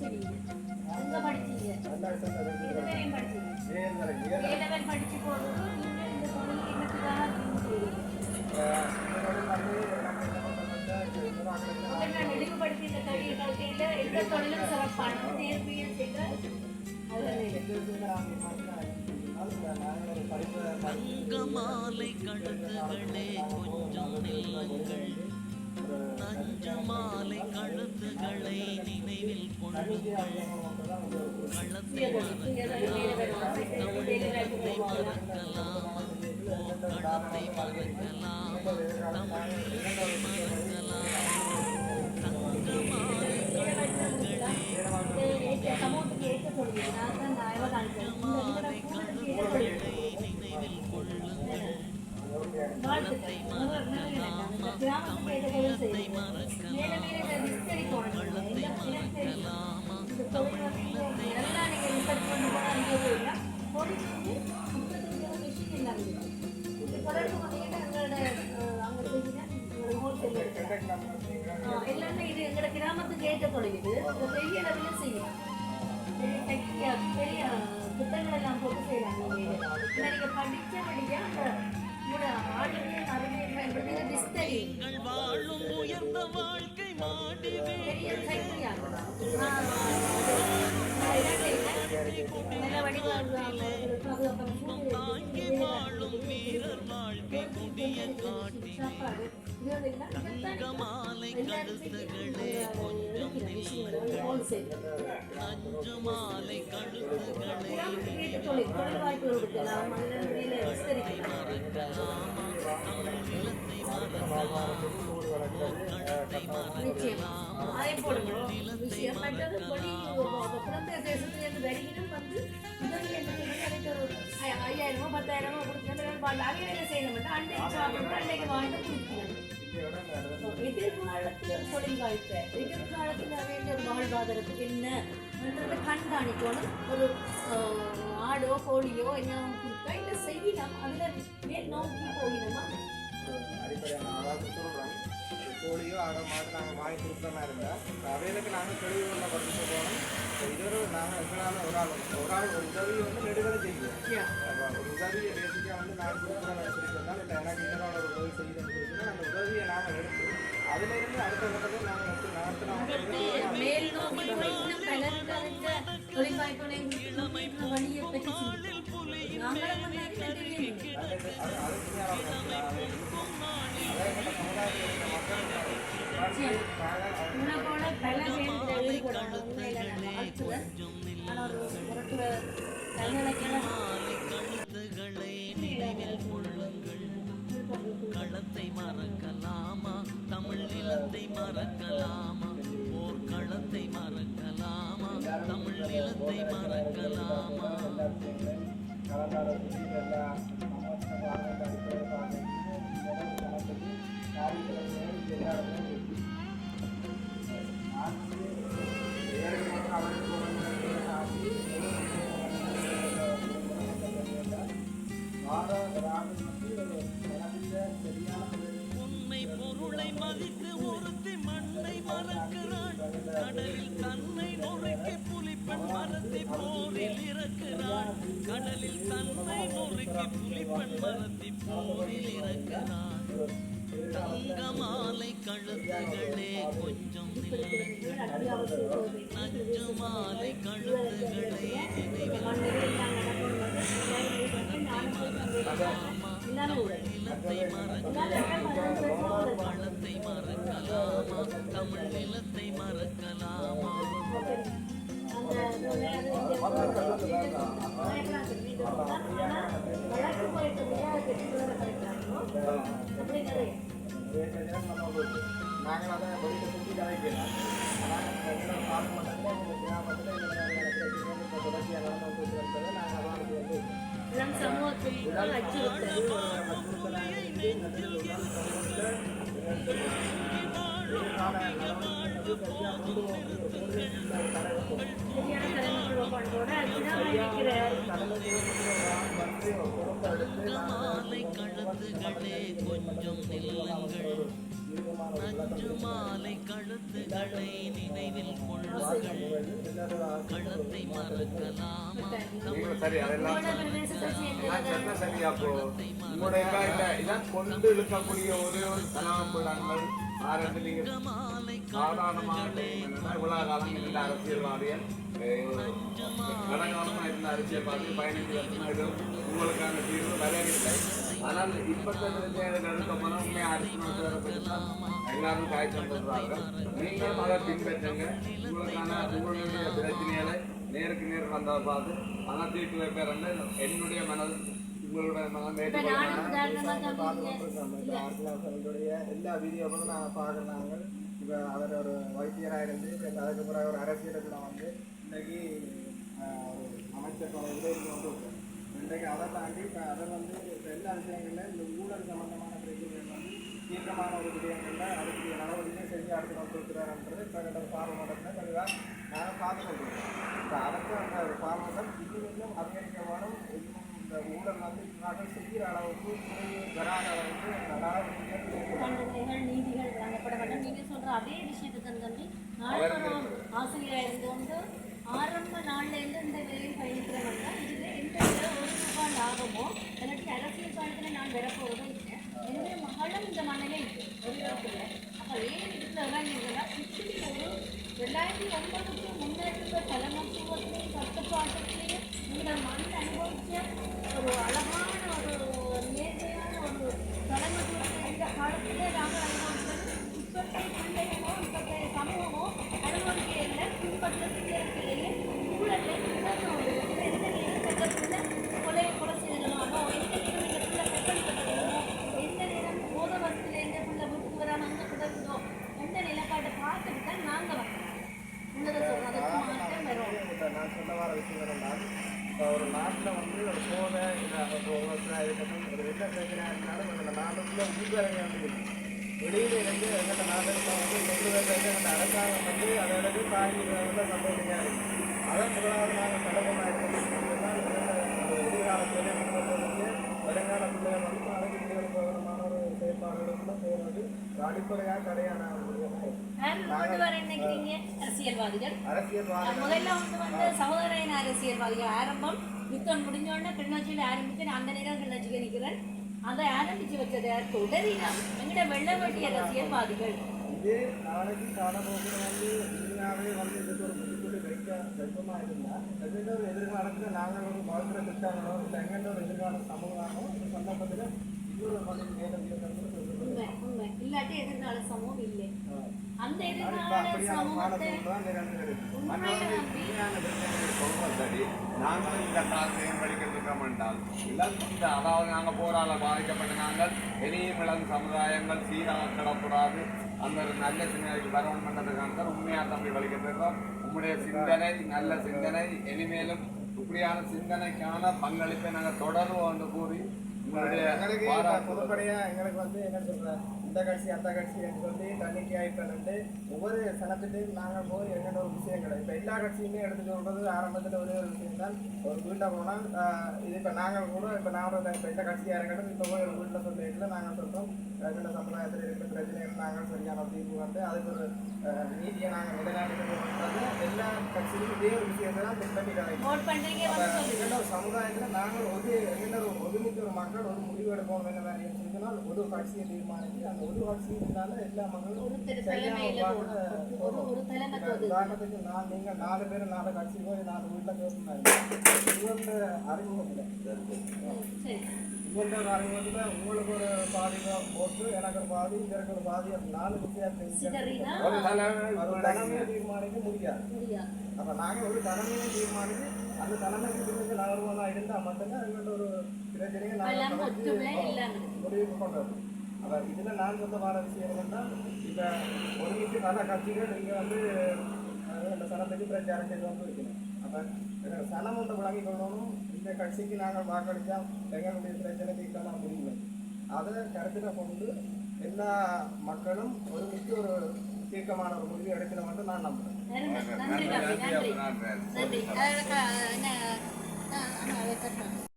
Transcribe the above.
சரி எங்க படிச்சீங்க. இதுவரையும் படிச்சீங்க. ஏ லெவல் படிச்சு போறது நீங்க இந்த தொழில் என்னத்துக்காக நான் நெடுகுபடுத்தி இந்த தொழில் கல்வியில எந்த தொழிலும் சிறப்பான தேர்வியை செய்த தங்கமாலை கழுத்துகளே கொஞ்சம் நில்லுங்கள். நஞ்சு மாலை கழுத்துகளை நினைவில் கொள்ளுங்கள். களத்தை மறக்கலாம் தமிழகத்தை மறக்கலாம் மறக்கலாமா மறக்கலாம் மறக்கலாமா தங்கமாலை மாலை கழுத்துகளை நினைவில் கொள்ளுங்கள் வாழ்த்துக்கள் கிராமத்துக்கு எல்லாமே இது எங்களோட கிராமத்துக்கு ஏற்ற தொழில் பெரிய அளவில் செய்யலாம் பெரிய பெரிய புத்தகங்கள் எல்லாம் போட்டு செய்யலாம் நீங்க இதை உங்களோட ஆளுமே நிறைய வாழும் உயர்ந்த வாழ்க்கை பெரிய நல்ல தாங்கி வாழும் வீரர் வாழ்க்கை கொடிய காட்டிலே தங்கமாலை கழுத்துகளே கொஞ்சம் நில்லுங்கள் நஞ்சு மாலை கழுத்துகளே மறக்கலாமா தமிழ் நிலத்தை மறக்கலாமா களத்தை மறக்கலாமா அவையை என்ன செய்யணும் அன்றைக்கு சாப்பிட்டு அன்றைக்கு வாழ்ந்து கொடுக்கணும் எதிர்காலத்தில் தொழில் வாய்ப்பை. எதிர்காலத்தில் வேண்டிய வாழ்வாதாரத்துக்கு என்ன? என்றதை கண்காணிக்கணும். ஒரு ஆடோ கோழியோ என்ன கொடுத்தா இல்லை செய்யலாம் அதில் மேல் நோக்கி போயிடணுமா கோழியோ ஆடோ மாடு நாங்கள் வாங்கி கொடுத்தோமா இருந்தால் அவைகளுக்கு நாங்கள் தெளிவு உள்ள படிச்சு போகணும் இது ஒரு நாங்கள் எங்களால் ஒரு ஆள் ஒரு ஆள் ஒரு உதவி வந்து நெடுகளை செய்வோம். உதவியை பேசிக்காக வந்து நான் கொடுக்குறேன் சொல்லி இல்லை எனக்கு இன்னொரு ஒரு உதவி செய்யுதுன்னு சொல்லி அந்த உதவியை நாங்கள் எடுத்து அதிலிருந்து அடுத்த கட்டத்தில் நாங்கள் எடுத்து நடத்தினோம் மேல் நோக்கி இன்னும் பலருக்கு அறிந்த வழியை பற்றி நாங்களும் உன்னை போல பல பேர் உண்மையில நான் வாழ்த்துவேன் நினைவில் கொள்ளுங்கள் களத்தை மறக்கலாமா? தமிழ் நிலத்தை மறக்கலாமா? ஓர் களத்தை மறக்கலாமா? தமிழ் நிலத்தை மறக்கலாமா? ஒருத்தி மண்ணை மறக்கிறாள் கடலில் தன்னை நொறுக்கி புலிப்பெண் மரத்தை போரில் இறக்கிறாள் கடலில் தன்னை நொறுக்கி புலிப்பெண் மரத்தை போரில் இறக்கிறாள் தங்க மாலை கழுத்துகளே கொஞ்சம் நஞ்சு மாலை கழுத்துகளே நினைவில் நிலத்தை மறக்கலாமா பழத்தை மறக்கலாமா தமிழ் நிலத்தை மறக்கலாமா நாங்கள் அதான் வெளியில் சுற்றி கலைக்கலாம் ஆனால் பார்க்க மாட்டோம். சமூகத்தில் அச்சுறுத்தல் மாலை கழுத்துகளே கொஞ்சம் நில்லுங்க நஞ்சு மாலை கழுத்துகளை நினைவில் கொள்ளுங்கள் இந்த இதான் கொண்டு இழுக்கக்கூடிய ஒரே ஒரு கலாபுடங்கள் சாதாரணமாக இருந்த இருந்த வருஷமா உங்களுக்கான தீர்வு வரவில்லை ஆனால் இப்பத்த நடுக்க போனால் உண்மையாக அரசு நடத்துவதை எல்லாரும் காய்ச்சல் சொல்றாங்க நீங்களும் அதை பின்பற்றுங்க. உங்களுக்கான உங்களுடைய பிரச்சனைகளை நேருக்கு நேர் வந்ததை பார்த்து ஆனால் தீர்த்து வைப்பாருன்னு என்னுடைய மனது உங்களுடைய மனம் அவர்களுடைய எல்லா வீடியோக்களும் நாங்கள். பார்க்குறாங்க இப்போ அவர் ஒரு வைத்தியராக இருந்து இப்போ அதுக்கு பிறகு ஒரு அரசியலுக்குள்ள வந்து இன்றைக்கு அமைச்சர் வந்து விட்டார். இன்றைக்கு அதை தாண்டி இப்போ அதை வந்து இப்போ எல்லா விஷயங்களில் இந்த ஊழல் சம்பந்தமான பிரச்சனைகள் வந்து தீர்க்கமான ஒரு விஷயங்கள்ல அதுக்கு நடவடிக்கை செஞ்சு அடுத்து கொடுக்குறாருன்றது இப்போ ஒரு பார்வமண்டத்தில் கண்டிப்பாக நாங்கள் பார்த்து கொண்டிருக்கோம் இப்போ அடுத்த அந்த பார்வமண்டம் இன்னும் இன்னும் இன்னும் இந்த ஊழல் வந்து நாங்கள் செய்கிற அளவுக்கு வராத அளவுக்கு நடவடிக்கைகள் நீதிகள் வழங்கப்பட வேண்டும். நீங்க சொல்ற அதே விஷயத்தை தான் தம்பி நானும் ஆசிரியராக இருந்து வந்து ஆரம்ப நாள்ல இருந்து இந்த வேலையில் பயணிக்கிறவங்க ஒரு ஆகமோ லாபமோ இல்லாட்டி அரசியல் காலத்தில் நான் வரப்போவதும் இல்லை. என்னுடைய மகளும் இந்த மண்ணிலே ஒரு இடத்துல அப்போ ஏன் இதுல இறங்கிங்கன்னா இப்படி ஒரு ரெண்டாயிரத்தி ஒன்பதுக்கு முன்னேற்ற தலைமத்துவத்திலையும் கட்டுப்பாட்டுலையும் இந்த மண் அனுபவிச்ச ஒரு அழகான ஒரு நேர்மையான ஒரு தலைமத்துவத்தை இந்த காலத்திலே நாங்கள் அனுபவித்தது இப்பத்தைய பிள்ளைகளோ இப்பத்தைய சமூகமோ அனுபவிக்கையில் பின்பற்றத்திலேயே ஊழலை இன்னொரு ஒரு எந்த நேரம் பக்கத்தில் கொலை கொலை செய்யணுமானோ எந்த நேரம் இந்த பிள்ளை கற்பழிக்கப்பட்டதோ எந்த நேரம் போதவரத்தில் எந்த பிள்ளை வீட்டுக்கு வராமல் அங்கே கிடக்குதோ எந்த நிலைப்பாட்டை பார்த்துட்டு தான் நாங்கள் வரோம் உன்னதை சொல்கிறோம் அதுக்கு மாற்றம் வரும் இப்போ நான் சொல்ல வர விஷயம் என்னன்னா இப்போ ஒரு நாட்டில் வந்து சோதை இருக்கட்டும் ஒரு எந்த பிரச்சனை இருந்தாலும் எங்கள் நாட்டுக்குள்ள உள்வரங்க வந்து வெளியில இருந்து எங்கள் நாட்டில் வந்து கொண்டு வர்றது எங்கள் அரசாங்கம் வந்து அதோட காய்கறிகளில் சந்தோஷமாக இருக்கு. அதை முதலாவது நாங்கள் தலைவமாக இருக்கிறது எதிர்காலத்தில் முன்னோட்டத்துக்கு வருங்கால பிள்ளைகள் வந்து நாளைக்கு பிள்ளைகளுக்கு ஒரு செயற்பாடுகளுக்குள்ள போகிறது அடிப்படையாக நினைக்கிறீங்க? அரசியல்வாதிகள். அரசியல்வாதி முதல்ல வந்து வந்து சகோதரன் அரசியல்வாதிகள் ஆரம்பம். யுத்தம் முடிஞ்சோடனே கிண்ணாச்சியில் ஆரம்பித்து நான் அந்த நேரம் கிண்ணாச்சிக்கு நிற்கிறேன். அதை ஆரம்பித்து வச்சது தொடரினம் எங்கட வெள்ள வட்டி அரசியல்வாதிகள் இது நாளைக்கு காலப்போக்கில் வந்து இந்தியாவே வந்து இதுக்கு ஒரு புதுக்குடி வைக்க வெப்பமாக இருந்தால் எங்கிட்ட ஒரு எதிர்காலத்தில் நாங்கள் ஒரு வாழ்க்கிற திட்டங்களோ இல்லை எங்கிட்ட ஒரு எதிர்கால சமூகமோ இந்த சந்தர்ப்பத்தில் உண்மை உண்மை. இல்லாட்டி எதிர்கால சமூகம் இல்லை. அந்த எதிர்கால சமூகத்தை நாங்கள் இந்த காலத்தையும் அதாவது நாங்கள் போரால பாதிக்கப்பட்ட நாங்கள் இனியும் இளம் சமுதாயங்கள் சீராக கிடக்கூடாது. அந்த ஒரு நல்ல சிந்தனைக்கு வரணும் பண்ணதுக்காக தான் உண்மையாக தம்பி வலிக்கிறோம் உங்களுடைய சிந்தனை நல்ல சிந்தனை இனிமேலும் இப்படியான சிந்தனைக்கான பங்களிப்பை நாங்கள் தொடருவோம் என்று கூறி எங்களுக்கு பொதுப்படையாக எங்களுக்கு வந்து என்ன சொல்கிறேன் இந்த கட்சி அந்த கட்சி என்று சொல்லி தன்னிக்கை ஆயிட்டு ஒவ்வொரு சனத்திலையும் நாங்கள் போய் எங்கள்கிட்ட ஒரு விஷயங்கள். இப்போ எல்லா கட்சியுமே எடுத்து சொல்கிறது ஆரம்பத்தில் ஒரே ஒரு விஷயம் தான் ஒரு வீட்டை போனால் இது இப்போ நாங்கள் கூட இப்போ ஒரு இப்போ இந்த கட்சியாக இருக்கட்டும் இப்போ போய் ஒரு வீட்டில் சொல்லிட்டு நாங்கள் சொல்கிறோம் எங்களோட சமுதாயத்தில் இருக்கிற பிரச்சனைகள் நாங்கள் சரியான தீர்வு வந்து அதுக்கு ஒரு நீதியை நாங்கள் நிலைநாட்டுறது எல்லா கட்சியிலும் இதே ஒரு விஷயத்தை தான் பின்பற்றி ஒரு சமுதாயத்தில் நாங்கள் ஒரு எங்களோட ஒரு ஒதுமிக்க ஒரு மக்கள் ஒரு முடிவு எடுப்போம் என்ன மாதிரி சொன்னால் ஒரு கட்சியை தீர்மானித்து அந்த ஒரு கட்சியினால எல்லா மக்களும் ஒரு ஒரு பாட. ஒரு தலைமைத்துவம் உதாரணத்துக்கு நான் நீங்கள் நாலு பேர் நாலு கட்சி போய் நாலு வீட்டில் பேசினாங்க. இவங்க அறிமுகத்தில் ஒரு அறிமுகத்தில் உங்களுக்கு ஒரு பாதி போட்டு எனக்கு ஒரு பாதி ஒரு பாதி அப்படி நாலு வித்தியாசம் சிதறினா ஒரு தலைமை தீர்மானிக்க முடியாது. அப்போ நாங்கள் ஒரு தலைமையை தீர்மானித்து அந்த தலைமைக்கு பின்னுக்கு நகர்வதாக இருந்தால் மட்டும்தான் எங்களோட ஒரு பிரச்சனையை நாங்கள் ஒற்றுமை இல்லாம. அப்போ இதில் நான் சொல்ல வர விஷயம் என்னன்னா இப்போ ஒருமித்து பல கட்சிகள் இங்கே வந்து இந்த சனத்துக்கு பிரச்சாரம் செய்து வந்து இருக்கணும் அப்போ சனம் ஒன்று வழங்கி கொள்ளணும். இந்த கட்சிக்கு நாங்கள் வாக்களித்தா எங்களுடைய பிரச்சனை தீர்க்கலாம் முடியல அதை கருத்தில் கொண்டு எல்லா மக்களும் ஒருமித்து ஒரு தீர்க்கமான ஒரு முடிவு எடுக்கணும் மட்டும் நான் நம்புகிறேன்